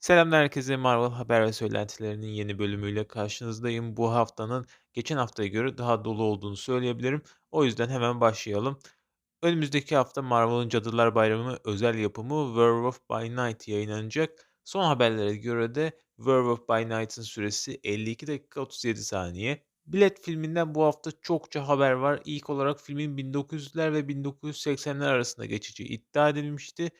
Selamlar herkese, Marvel haber ve söylentilerinin yeni bölümüyle karşınızdayım. Bu haftanın geçen haftaya göre daha dolu olduğunu söyleyebilirim. O yüzden hemen başlayalım. Önümüzdeki hafta Marvel'ın Cadılar Bayramı özel yapımı Werewolf by Night yayınlanacak. Son haberlere göre de Werewolf by Night'ın süresi 52 dakika 37 saniye. Bilet filminden bu hafta çokça haber var. İlk olarak filmin 1900'ler ve 1980'ler arasında geçeceği iddia edilmişti.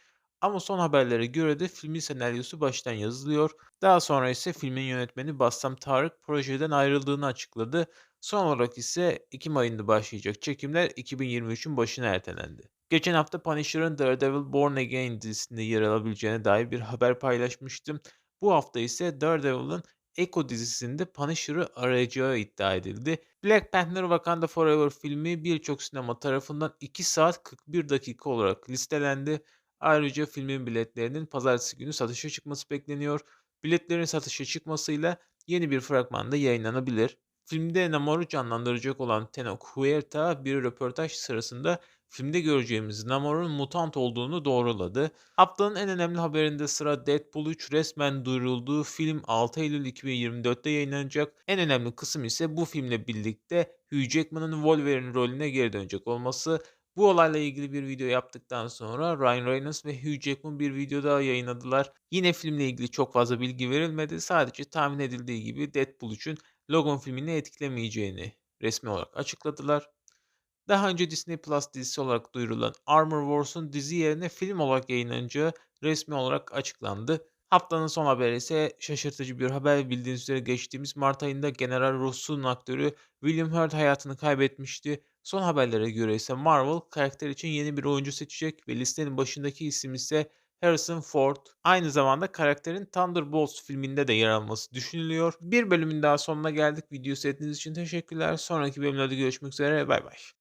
Ama son haberlere göre de filmin senaryosu baştan yazılıyor. Daha sonra ise filmin yönetmeni Bassam Tarık projeden ayrıldığını açıkladı. Son olarak ise Ekim ayında başlayacak çekimler 2023'ün başına ertelendi. Geçen hafta Punisher'ın Daredevil Born Again dizisinde yer alabileceğine dair bir haber paylaşmıştım. Bu hafta ise Daredevil'ın Echo dizisinde Punisher'ı arayacağı iddia edildi. Black Panther Wakanda Forever filmi birçok sinema tarafından 2 saat 41 dakika olarak listelendi. Ayrıca filmin biletlerinin pazartesi günü satışa çıkması bekleniyor. Biletlerin satışa çıkmasıyla yeni bir fragman da yayınlanabilir. Filmde Namor'u canlandıracak olan Tenoch Huerta bir röportaj sırasında filmde göreceğimiz Namor'un mutant olduğunu doğruladı. Haftanın en önemli haberinde sıra Deadpool 3 resmen duyuruldu. Film 6 Eylül 2024'te yayınlanacak. En önemli kısım ise bu filmle birlikte Hugh Jackman'ın Wolverine rolüne geri dönecek olması. Bu olayla ilgili bir video yaptıktan sonra Ryan Reynolds ve Hugh Jackman bir video daha yayınladılar. Yine filmle ilgili çok fazla bilgi verilmedi. Sadece tahmin edildiği gibi Deadpool için Logan filmini etkilemeyeceğini resmi olarak açıkladılar. Daha önce Disney Plus dizisi olarak duyurulan Armor Wars'un dizi yerine film olarak yayınlanacağı resmi olarak açıklandı. Haftanın son haberi ise şaşırtıcı bir haber. Bildiğiniz üzere geçtiğimiz Mart ayında General Ross'un aktörü William Hurt hayatını kaybetmişti. Son haberlere göre ise Marvel karakter için yeni bir oyuncu seçecek ve listenin başındaki isim ise Harrison Ford. Aynı zamanda karakterin Thunderbolts filminde de yer alması düşünülüyor. Bir bölümün daha sonuna geldik. Video seyrettiğiniz için teşekkürler. Sonraki bölümlerde görüşmek üzere. Bay bay.